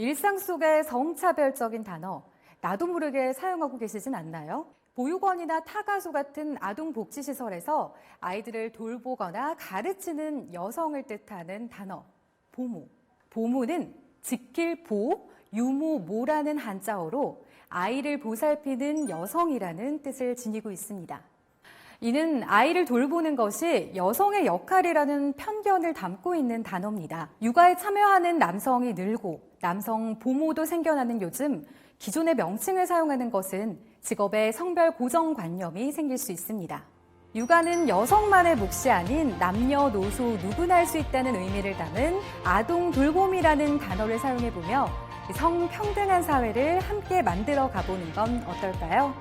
일상 속의 성차별적인 단어, 나도 모르게 사용하고 계시진 않나요? 보육원이나 타가소 같은 아동복지시설에서 아이들을 돌보거나 가르치는 여성을 뜻하는 단어, 보모. 보모는 지킬 보, 유모, 모라는 한자어로 아이를 보살피는 여성이라는 뜻을 지니고 있습니다. 이는 아이를 돌보는 것이 여성의 역할이라는 편견을 담고 있는 단어입니다. 육아에 참여하는 남성이 늘고 남성 보모도 생겨나는 요즘 기존의 명칭을 사용하는 것은 직업의 성별 고정관념이 생길 수 있습니다. 육아는 여성만의 몫이 아닌 남녀노소 누구나 할 수 있다는 의미를 담은 아동 돌봄이라는 단어를 사용해 보며 성평등한 사회를 함께 만들어 가보는 건 어떨까요?